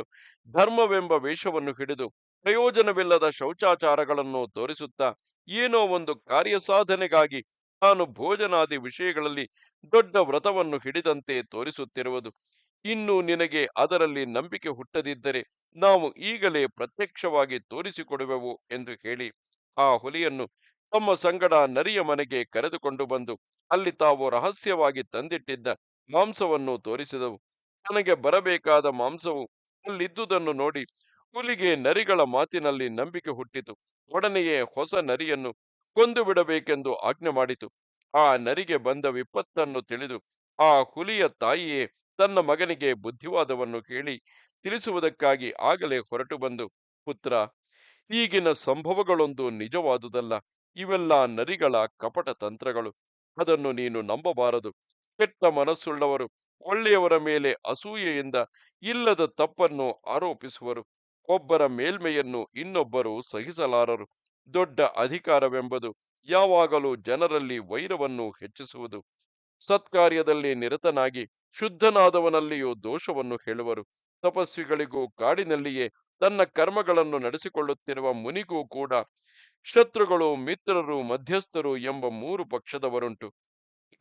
ಧರ್ಮವೆಂಬ ವೇಷವನ್ನು ಹಿಡಿದು ಪ್ರಯೋಜನವಿಲ್ಲದ ಶೌಚಾಚಾರಗಳನ್ನು ತೋರಿಸುತ್ತಾ ಏನೋ ಒಂದು ಕಾರ್ಯ ಸಾಧನೆಗಾಗಿ ತಾನು ಭೋಜನಾದಿ ವಿಷಯಗಳಲ್ಲಿ ದೊಡ್ಡ ವ್ರತವನ್ನು ಹಿಡಿದಂತೆ ತೋರಿಸುತ್ತಿರುವುದು. ಇನ್ನು ನಿನಗೆ ಅದರಲ್ಲಿ ನಂಬಿಕೆ ಹುಟ್ಟದಿದ್ದರೆ ನಾವು ಈಗಲೇ ಪ್ರತ್ಯಕ್ಷವಾಗಿ ತೋರಿಸಿಕೊಡುವೆವು ಎಂದು ಹೇಳಿ ಆ ಹುಲಿಯನ್ನು ತಮ್ಮ ಸಂಗಡ ನರಿಯ ಮನೆಗೆ ಕರೆದುಕೊಂಡು ಬಂದು ಅಲ್ಲಿ ತಾವು ರಹಸ್ಯವಾಗಿ ತಂದಿಟ್ಟಿದ್ದ ಮಾಂಸವನ್ನು ತೋರಿಸಿದವು. ತನಗೆ ಬರಬೇಕಾದ ಮಾಂಸವು ಅಲ್ಲಿದ್ದುದನ್ನು ನೋಡಿ ಹುಲಿಗೆ ನರಿಗಳ ಮಾತಿನಲ್ಲಿ ನಂಬಿಕೆ ಹುಟ್ಟಿತು. ಒಡನೆಯೇ ಹೊಸ ನರಿಯನ್ನು ಕೊಂದು ಬಿಡಬೇಕೆಂದು ಆಜ್ಞೆ ಮಾಡಿತು. ಆ ನರಿಗೆ ಬಂದ ವಿಪತ್ತನ್ನು ತಿಳಿದು ಆ ಹುಲಿಯ ತಾಯಿಯೇ ತನ್ನ ಮಗನಿಗೆ ಬುದ್ಧಿವಾದವನ್ನು ಕೇಳಿ ತಿಳಿಸುವುದಕ್ಕಾಗಿ ಆಗಲೇ ಹೊರಟು ಬಂದು, ಪುತ್ರ, ಈಗಿನ ಸಂಭವಗಳೊಂದು ನಿಜವಾದುದಲ್ಲ. ಇವೆಲ್ಲ ನರಿಗಳ ಕಪಟ ತಂತ್ರಗಳು. ಅದನ್ನು ನೀನು ನಂಬಬಾರದು. ಕೆಟ್ಟ ಮನಸ್ಸುಳ್ಳವರು ಒಳ್ಳೆಯವರ ಮೇಲೆ ಅಸೂಯೆಯಿಂದ ಇಲ್ಲದ ತಪ್ಪನ್ನು ಆರೋಪಿಸುವರು. ಒಬ್ಬರ ಮೇಲ್ಮೆಯನ್ನು ಇನ್ನೊಬ್ಬರು ಸಹಿಸಲಾರರು. ದೊಡ್ಡ ಅಧಿಕಾರವೆಂಬುದು ಯಾವಾಗಲೂ ಜನರಲ್ಲಿ ವೈರವನ್ನು ಹೆಚ್ಚಿಸುವುದು. ಸತ್ಕಾರ್ಯದಲ್ಲಿ ನಿರತನಾಗಿ ಶುದ್ಧನಾದವನಲ್ಲಿಯೂ ದೋಷವನ್ನು ಹೇಳುವರು. ತಪಸ್ವಿಗಳಿಗೂ ಕಾಡಿನಲ್ಲಿಯೇ ತನ್ನ ಕರ್ಮಗಳನ್ನು ನಡೆಸಿಕೊಳ್ಳುತ್ತಿರುವ ಮುನಿಗೂ ಕೂಡ ಶತ್ರುಗಳು ಮಿತ್ರರು ಮಧ್ಯಸ್ಥರು ಎಂಬ ಮೂರು ಪಕ್ಷದವರುಂಟು.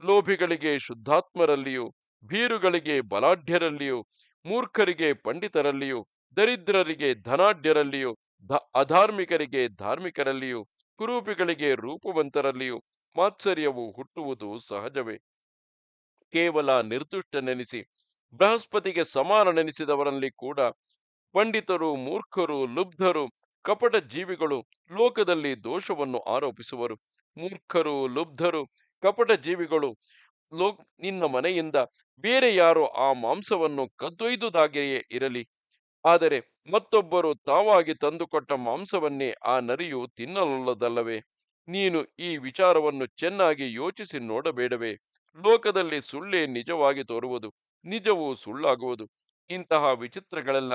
ಲೋಭಿಗಳಿಗೆ ಶುದ್ಧಾತ್ಮರಲ್ಲಿಯೂ ಭೀರುಗಳಿಗೆ ಬಲಾಢ್ಯರಲ್ಲಿಯೂ, ಮೂರ್ಖರಿಗೆ ಪಂಡಿತರಲ್ಲಿಯೂ, ದರಿದ್ರರಿಗೆ ಧನಾಢ್ಯರಲ್ಲಿಯೂ, ಧ- ಅಧಾರ್ಮಿಕರಿಗೆ ಧಾರ್ಮಿಕರಲ್ಲಿಯೂ, ಕುರೂಪಿಗಳಿಗೆ ರೂಪವಂತರಲ್ಲಿಯೂ ಮಾತ್ಸರ್ಯವು ಹುಟ್ಟುವುದು ಸಹಜವೇ. ಕೇವಲ ನಿರ್ದುಷ್ಟನೆನಿಸಿ, ಬೃಹಸ್ಪತಿಗೆ ಸಮಾನನೆನಿಸಿದವರಲ್ಲಿ ಕೂಡ ಪಂಡಿತರು, ಮೂರ್ಖರು, ಲುಬ್ಧರು, ಕಪಟ ಜೀವಿಗಳು ಲೋಕದಲ್ಲಿ ದೋಷವನ್ನು ಆರೋಪಿಸುವರು. ಮೂರ್ಖರು, ಲುಬ್ಧರು, ಕಪಟ ಜೀವಿಗಳು ಲೋ ನಿನ್ನ ಮನೆಯಿಂದ ಬೇರೆ ಯಾರೋ ಆ ಮಾಂಸವನ್ನು ಕದ್ದೊಯ್ದುದಾಗಿಯೇ ಇರಲಿ. ಆದರೆ ಮತ್ತೊಬ್ಬರು ತಾವಾಗಿ ತಂದುಕೊಟ್ಟ ಮಾಂಸವನ್ನೇ ಆ ನರಿಯು ತಿನ್ನಲೊಲ್ಲದಲ್ಲವೇ? ನೀನು ಈ ವಿಚಾರವನ್ನು ಚೆನ್ನಾಗಿ ಯೋಚಿಸಿ ನೋಡಬೇಡವೇ? ಲೋಕದಲ್ಲಿ ಸುಳ್ಳೇ ನಿಜವಾಗಿ ತೋರುವುದು, ನಿಜವು ಸುಳ್ಳಾಗುವುದು. ಇಂತಹ ವಿಚಿತ್ರಗಳೆಲ್ಲ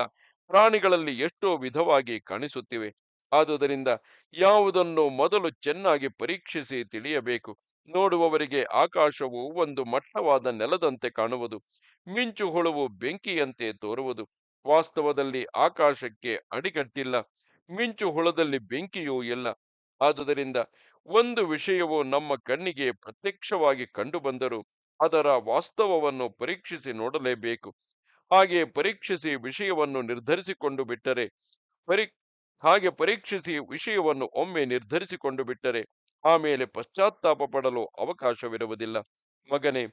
ಪ್ರಾಣಿಗಳಲ್ಲಿ ಎಷ್ಟೋ ವಿಧವಾಗಿ ಕಾಣಿಸುತ್ತಿವೆ. ಆದುದರಿಂದ ಯಾವುದನ್ನು ಮೊದಲು ಚೆನ್ನಾಗಿ ಪರೀಕ್ಷಿಸಿ ತಿಳಿಯಬೇಕು. ನೋಡುವವರಿಗೆ ಆಕಾಶವು ಒಂದು ಮಟ್ಟವಾದ ನೆಲದಂತೆ ಕಾಣುವುದು, ಮಿಂಚು ಹುಳುವು ಬೆಂಕಿಯಂತೆ ತೋರುವುದು. ವಾಸ್ತವದಲ್ಲಿ ಆಕಾಶಕ್ಕೆ ಅಡಿಗಟ್ಟಿಲ್ಲ, ಮಿಂಚು ಹುಳದಲ್ಲಿ ಬೆಂಕಿಯೂ ಇಲ್ಲ. ಆದುದರಿಂದ ಒಂದು ವಿಷಯವು ನಮ್ಮ ಕಣ್ಣಿಗೆ ಪ್ರತ್ಯಕ್ಷವಾಗಿ ಕಂಡುಬಂದರೂ ಅದರ ವಾಸ್ತವವನ್ನು ಪರೀಕ್ಷಿಸಿ ನೋಡಲೇಬೇಕು. ಹಾಗೆ ಪರೀಕ್ಷಿಸಿ ವಿಷಯವನ್ನು ನಿರ್ಧರಿಸಿಕೊಂಡು ಬಿಟ್ಟರೆ ಪರಿ ಹಾಗೆ ಪರೀಕ್ಷಿಸಿ ವಿಷಯವನ್ನು ಒಮ್ಮೆ ನಿರ್ಧರಿಸಿಕೊಂಡು ಬಿಟ್ಟರೆ ಆಮೇಲೆ ಪಶ್ಚಾತ್ತಾಪ ಪಡಲು ಅವಕಾಶವಿರುವುದಿಲ್ಲ. ಮಗನೇ,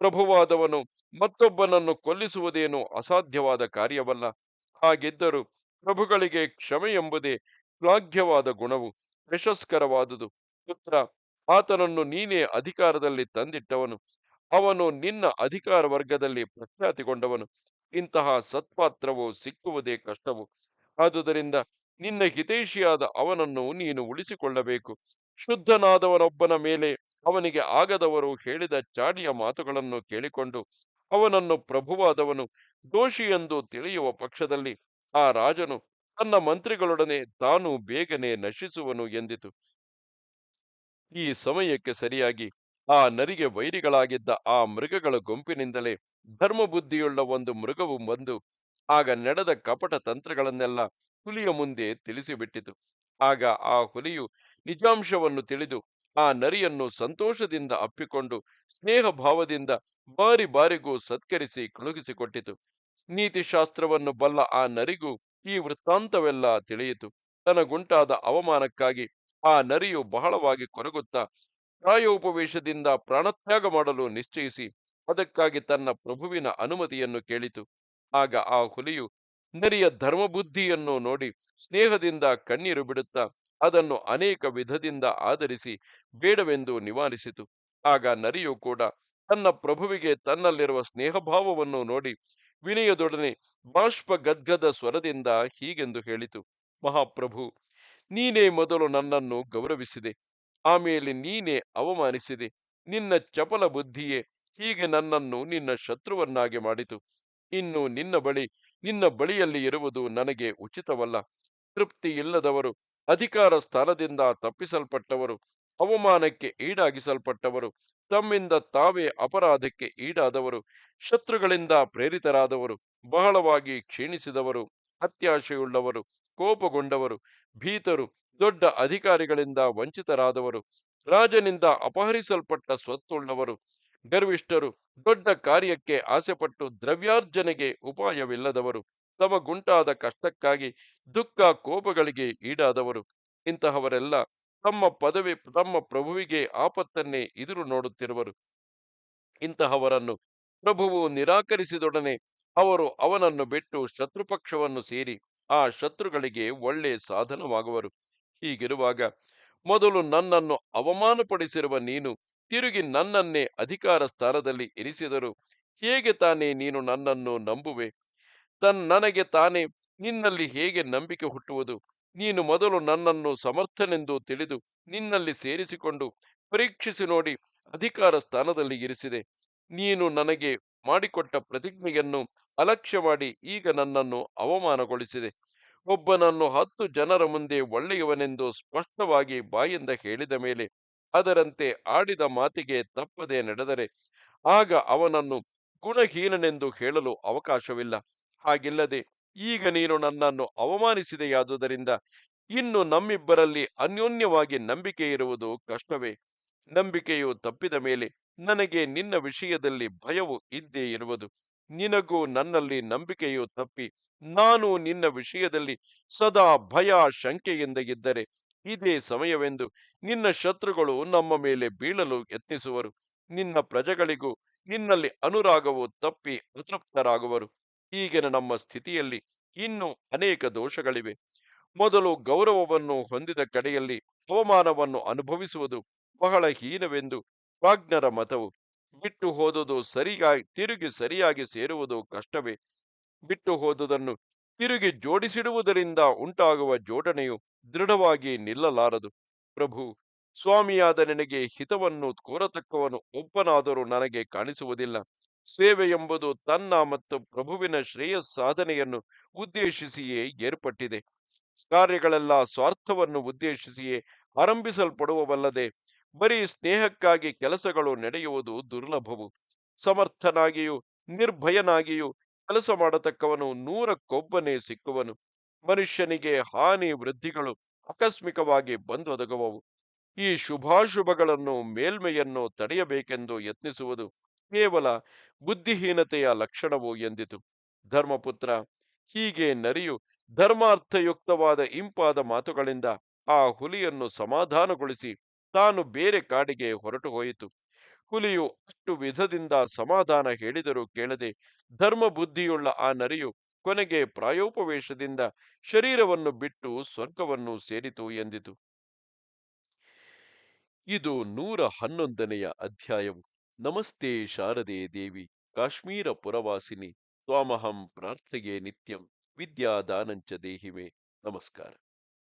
ಪ್ರಭುವಾದವನು ಮತ್ತೊಬ್ಬನನ್ನು ಕೊಲ್ಲಿಸುವುದೇನು ಅಸಾಧ್ಯವಾದ ಕಾರ್ಯವಲ್ಲ. ಹಾಗಿದ್ದರೂ ಪ್ರಭುಗಳಿಗೆ ಕ್ಷಮೆ ಎಂಬುದೇ ಶ್ಲಾಘ್ಯವಾದ ಗುಣವು ಯಶಸ್ಕರವಾದುದು ಪುತ್ರ, ಆತನನ್ನು ನೀನೇ ಅಧಿಕಾರದಲ್ಲಿ ತಂದಿಟ್ಟವನು. ಅವನು ನಿನ್ನ ಅಧಿಕಾರ ವರ್ಗದಲ್ಲಿ ಪ್ರಖ್ಯಾತಿಗೊಂಡವನು. ಇಂತಹ ಸತ್ಪಾತ್ರವು ಸಿಕ್ಕುವುದೇ ಕಷ್ಟವು. ಆದುದರಿಂದ ನಿನ್ನ ಹಿತೈಷಿಯಾದ ಅವನನ್ನು ನೀನು ಉಳಿಸಿಕೊಳ್ಳಬೇಕು. ಶುದ್ಧನಾದವನೊಬ್ಬನ ಮೇಲೆ ಅವನಿಗೆ ಆಗದವರು ಹೇಳಿದ ಚಾಡಿಯ ಮಾತುಗಳನ್ನು ಕೇಳಿಕೊಂಡು ಅವನನ್ನು ಪ್ರಭುವಾದವನು, ದೋಷಿ ಎಂದು ತಿಳಿಯುವ ಪಕ್ಷದಲ್ಲಿ ಆ ರಾಜನು ತನ್ನ ಮಂತ್ರಿಗಳೊಡನೆ ತಾನು ಬೇಗನೆ ನಶಿಸುವನು ಎಂದಿತು. ಈ ಸಮಯಕ್ಕೆ ಸರಿಯಾಗಿ ಆ ನರಿಗೆ ವೈರಿಗಳಾಗಿದ್ದ ಆ ಮೃಗಗಳ ಗುಂಪಿನಿಂದಲೇ ಧರ್ಮಬುದ್ಧಿಯುಳ್ಳ ಒಂದು ಮೃಗವು ಬಂದು ಆಗ ನಡೆದ ಕಪಟ ತಂತ್ರಗಳನ್ನೆಲ್ಲ ಹುಲಿಯ ಮುಂದೆ ತಿಳಿಸಿಬಿಟ್ಟಿತು. ಆಗ ಆ ಹುಲಿಯು ನಿಜಾಂಶವನ್ನು ತಿಳಿದು, ಆ ನರಿಯನ್ನು ಸಂತೋಷದಿಂದ ಅಪ್ಪಿಕೊಂಡು ಸ್ನೇಹ ಭಾವದಿಂದ ಬಾರಿ ಬಾರಿಗೂ ಸತ್ಕರಿಸಿ ಕಳುಹಿಸಿಕೊಟ್ಟಿತು. ನೀತಿಶಾಸ್ತ್ರವನ್ನು ಬಲ್ಲ ಆ ನರಿಗೂ ಈ ವೃತ್ತಾಂತವೆಲ್ಲ ತಿಳಿಯಿತು. ತನಗುಂಟಾದ ಅವಮಾನಕ್ಕಾಗಿ ಆ ನರಿಯು ಬಹಳವಾಗಿ ಕೊರಗುತ್ತಾ, ಪ್ರಾಯೋಪವೇಶದಿಂದ ಪ್ರಾಣತ್ಯಾಗ ಮಾಡಲು ನಿಶ್ಚಯಿಸಿ, ಅದಕ್ಕಾಗಿ ತನ್ನ ಪ್ರಭುವಿನ ಅನುಮತಿಯನ್ನು ಕೇಳಿತು. ಆಗ ಆ ಹುಲಿಯು ನರಿಯ ಧರ್ಮಬುದ್ಧಿಯನ್ನು ನೋಡಿ ಸ್ನೇಹದಿಂದ ಕಣ್ಣೀರು ಬಿಡುತ್ತಾ ಅದನ್ನು ಅನೇಕ ವಿಧದಿಂದ ಆಧರಿಸಿ ಬೇಡವೆಂದು ನಿವಾರಿಸಿತು. ಆಗ ನರಿಯು ಕೂಡ ತನ್ನ ಪ್ರಭುವಿಗೆ ತನ್ನಲ್ಲಿರುವ ಸ್ನೇಹಭಾವವನ್ನು ನೋಡಿ ವಿನಯದೊಡನೆ ಬಾಷ್ಪ ಗದ್ಗದ ಸ್ವರದಿಂದ ಹೀಗೆಂದು ಹೇಳಿತು, ಮಹಾಪ್ರಭು, ನೀನೇ ಮೊದಲು ನನ್ನನ್ನು ಗೌರವಿಸಿದೆ. ಆಮೇಲೆ ನೀನೇ ಅವಮಾನಿಸಿದೆ. ನಿನ್ನ ಚಪಲ ಬುದ್ಧಿಯೇ ಹೀಗೆ ನನ್ನನ್ನು ನಿನ್ನ ಶತ್ರುವನ್ನಾಗಿ ಮಾಡಿತು. ಇನ್ನು ನಿನ್ನ ಬಳಿ, ನಿನ್ನ ಬಳಿಯಲ್ಲಿ ಇರುವುದು ನನಗೆ ಉಚಿತವಲ್ಲ. ತೃಪ್ತಿ ಇಲ್ಲದವರು, ಅಧಿಕಾರ ಸ್ಥಾನದಿಂದ ತಪ್ಪಿಸಲ್ಪಟ್ಟವರು, ಅವಮಾನಕ್ಕೆ ಈಡಾಗಿಸಲ್ಪಟ್ಟವರು, ತಮ್ಮಿಂದ ತಾವೇ ಅಪರಾಧಕ್ಕೆ ಈಡಾದವರು, ಶತ್ರುಗಳಿಂದ ಪ್ರೇರಿತರಾದವರು, ಬಹಳವಾಗಿ ಕ್ಷೀಣಿಸಿದವರು, ಅತ್ಯಾಶೆಯುಳ್ಳವರು, ಕೋಪಗೊಂಡವರು, ಭೀತರು, ದೊಡ್ಡ ಅಧಿಕಾರಿಗಳಿಂದ ವಂಚಿತರಾದವರು, ರಾಜನಿಂದ ಅಪಹರಿಸಲ್ಪಟ್ಟ ಸ್ವತ್ತುಳ್ಳವರು ಗರ್ವಿಷ್ಠರು ದೊಡ್ಡ ಕಾರ್ಯಕ್ಕೆ ಆಸೆಪಟ್ಟು ದ್ರವ್ಯಾರ್ಜನೆಗೆ ಉಪಾಯವಿಲ್ಲದವರು, ತಮಗುಂಟಾದ ಕಷ್ಟಕ್ಕಾಗಿ ದುಃಖ ಕೋಪಗಳಿಗೆ ಈಡಾದವರು. ಇಂತಹವರೆಲ್ಲ ತಮ್ಮ ಪದವಿ, ತಮ್ಮ ಪ್ರಭುವಿಗೆ ಆಪತ್ತನ್ನೇ ಎದುರು ನೋಡುತ್ತಿರುವರು. ಇಂತಹವರನ್ನು ಪ್ರಭುವು ನಿರಾಕರಿಸಿದೊಡನೆ ಅವರು ಅವನನ್ನು ಬಿಟ್ಟು ಶತ್ರುಪಕ್ಷವನ್ನು ಸೇರಿ ಆ ಶತ್ರುಗಳಿಗೆ ಒಳ್ಳೆ ಸಾಧನವಾಗುವರು. ಹೀಗಿರುವಾಗ ಮೊದಲು ನನ್ನನ್ನು ಅವಮಾನಪಡಿಸಿರುವ ನೀನು ತಿರುಗಿ ನನ್ನನ್ನೇ ಅಧಿಕಾರ ಸ್ಥಾನದಲ್ಲಿ ಇರಿಸಿದರು ಹೇಗೆ ತಾನೇ ನೀನು ನನ್ನನ್ನು ನಂಬುವೆ? ತನ್ ನನಗೆ ತಾನೇ ನಿನ್ನಲ್ಲಿ ಹೇಗೆ ನಂಬಿಕೆ ಹುಟ್ಟುವುದು? ನೀನು ಮೊದಲು ನನ್ನನ್ನು ಸಮರ್ಥನೆಂದು ತಿಳಿದು ನಿನ್ನಲ್ಲಿ ಸೇರಿಸಿಕೊಂಡು ಪರೀಕ್ಷಿಸಿ ನೋಡಿ ಅಧಿಕಾರ ಸ್ಥಾನದಲ್ಲಿ ಇರಿಸಿದೆ. ನೀನು ನನಗೆ ಮಾಡಿಕೊಟ್ಟ ಪ್ರತಿಜ್ಞೆಯನ್ನು ಅಲಕ್ಷ್ಯ ಮಾಡಿ ಈಗ ನನ್ನನ್ನು ಅವಮಾನಗೊಳಿಸಿದೆ. ಒಬ್ಬನನ್ನು ಹತ್ತು ಜನರ ಮುಂದೆ ಒಳ್ಳೆಯವನೆಂದು ಸ್ಪಷ್ಟವಾಗಿ ಬಾಯಿಂದ ಹೇಳಿದ ಮೇಲೆ ಅದರಂತೆ ಆಡಿದ ಮಾತಿಗೆ ತಪ್ಪದೆ ನಡೆದರೆ ಆಗ ಅವನನ್ನು ಗುಣಹೀನನೆಂದು ಹೇಳಲು ಅವಕಾಶವಿಲ್ಲ. ಹಾಗಿಲ್ಲದೆ ಈಗ ನೀನು ನನ್ನನ್ನು ಅವಮಾನಿಸಿದೆಯಾದುದರಿಂದ ಇನ್ನು ನಮ್ಮಿಬ್ಬರಲ್ಲಿ ಅನ್ಯೋನ್ಯವಾಗಿ ನಂಬಿಕೆ ಇರುವುದು ಕಷ್ಟವೇ. ನಂಬಿಕೆಯು ತಪ್ಪಿದ ಮೇಲೆ ನನಗೆ ನಿನ್ನ ವಿಷಯದಲ್ಲಿ ಭಯವು ಇದ್ದೇ ಇರುವುದು. ನಿನಗೂ ನನ್ನಲ್ಲಿ ನಂಬಿಕೆಯು ತಪ್ಪಿ ನಾನು ನಿನ್ನ ವಿಷಯದಲ್ಲಿ ಸದಾ ಭಯ ಶಂಕೆಯಿಂದ ಇದ್ದರೆ ಇದೇ ಸಮಯವೆಂದು ನಿನ್ನ ಶತ್ರುಗಳು ನಮ್ಮ ಮೇಲೆ ಬೀಳಲು ಯತ್ನಿಸುವರು. ನಿನ್ನ ಪ್ರಜೆಗಳಿಗೂ ನಿನ್ನಲ್ಲಿ ಅನುರಾಗವು ತಪ್ಪಿ ಅತೃಪ್ತರಾಗುವರು. ಈಗಿನ ನಮ್ಮ ಸ್ಥಿತಿಯಲ್ಲಿ ಇನ್ನೂ ಅನೇಕ ದೋಷಗಳಿವೆ. ಮೊದಲು ಗೌರವವನ್ನು ಹೊಂದಿದ ಕಡೆಯಲ್ಲಿ ಅವಮಾನವನ್ನು ಅನುಭವಿಸುವುದು ಬಹಳ ಹೀನವೆಂದು ಪ್ರಾಜ್ಞರ ಮತವು. ಬಿಟ್ಟು ಹೋದುದು ಸರಿಯಾಗಿ, ತಿರುಗಿ ಸರಿಯಾಗಿ ಸೇರುವುದು ಕಷ್ಟವೇ. ಬಿಟ್ಟು ಹೋದುದನ್ನು ತಿರುಗಿ ಜೋಡಿಸಿಡುವುದರಿಂದ ಉಂಟಾಗುವ ಜೋಡಣೆಯು ದೃಢವಾಗಿ ನಿಲ್ಲಲಾರದು. ಪ್ರಭು, ಸ್ವಾಮಿಯಾದ ನಿನಗೆ ಹಿತವನ್ನು ಕೋರತಕ್ಕವನು ಒಬ್ಬನಾದರೂ ನನಗೆ ಕಾಣಿಸುವುದಿಲ್ಲ. ಸೇವೆ ಎಂಬುದು ತನ್ನ ಮತ್ತು ಪ್ರಭುವಿನ ಶ್ರೇಯಸ್ ಸಾಧನೆಯನ್ನು ಉದ್ದೇಶಿಸಿಯೇ ಏರ್ಪಟ್ಟಿದೆ. ಕಾರ್ಯಗಳೆಲ್ಲ ಸ್ವಾರ್ಥವನ್ನು ಉದ್ದೇಶಿಸಿಯೇ ಆರಂಭಿಸಲ್ಪಡುವವಲ್ಲದೆ, ಬರೀ ಸ್ನೇಹಕ್ಕಾಗಿ ಕೆಲಸಗಳು ನಡೆಯುವುದು ದುರ್ಲಭವು. ಸಮರ್ಥನಾಗಿಯೂ, ನಿರ್ಭಯನಾಗಿಯೂ ಕೆಲಸ ಮಾಡತಕ್ಕವನು ನೂರಕ್ಕೊಬ್ಬನೇ ಸಿಕ್ಕುವನು. ಮನುಷ್ಯನಿಗೆ ಹಾನಿ ವೃದ್ಧಿಗಳು ಆಕಸ್ಮಿಕವಾಗಿ ಬಂದೊದಗುವವು ಈ ಶುಭಾಶುಭಗಳನ್ನು ಮೇಲ್ಮೆಯನ್ನು ತಡೆಯಬೇಕೆಂದು ಯತ್ನಿಸುವುದು ಕೇವಲ ಬುದ್ಧಿಹೀನತೆಯ ಲಕ್ಷಣವು ಎಂದಿತು. ಧರ್ಮಪುತ್ರ, ಹೀಗೆ ನರಿಯು ಧರ್ಮಾರ್ಥಯುಕ್ತವಾದ ಇಂಪಾದ ಮಾತುಗಳಿಂದ ಆ ಹುಲಿಯನ್ನು ಸಮಾಧಾನಗೊಳಿಸಿ ತಾನು ಬೇರೆ ಕಾಡಿಗೆ ಹೊರಟು ಹೋಯಿತು. ಹುಲಿಯು ಅಷ್ಟು ವಿಧದಿಂದ ಸಮಾಧಾನ ಹೇಳಿದರೂ ಕೇಳದೆ ಧರ್ಮ ಬುದ್ಧಿಯುಳ್ಳ ಆ ನರಿಯು ಕೊನೆಗೆ ಪ್ರಾಯೋಪವೇಶದಿಂದ ಶರೀರವನ್ನು ಬಿಟ್ಟು ಸ್ವರ್ಗವನ್ನು ಸೇರಿತು ಎಂದಿತು. ಇದು ನೂರ ಹನ್ನೊಂದನೆಯ ಅಧ್ಯಾಯವು. ನಮಸ್ತೆ ಶಾರದೆ ದೇವಿ, ಕಾಶ್ಮೀರ ಪುರವಾಸಿನಿ, ತ್ವಾಮಹಂ ಪ್ರಾರ್ಥೆಗೆ ನಿತ್ಯಂ, ವಿದ್ಯಾದಾನಂಚ ದೇಹಿಮೆ. ನಮಸ್ಕಾರ.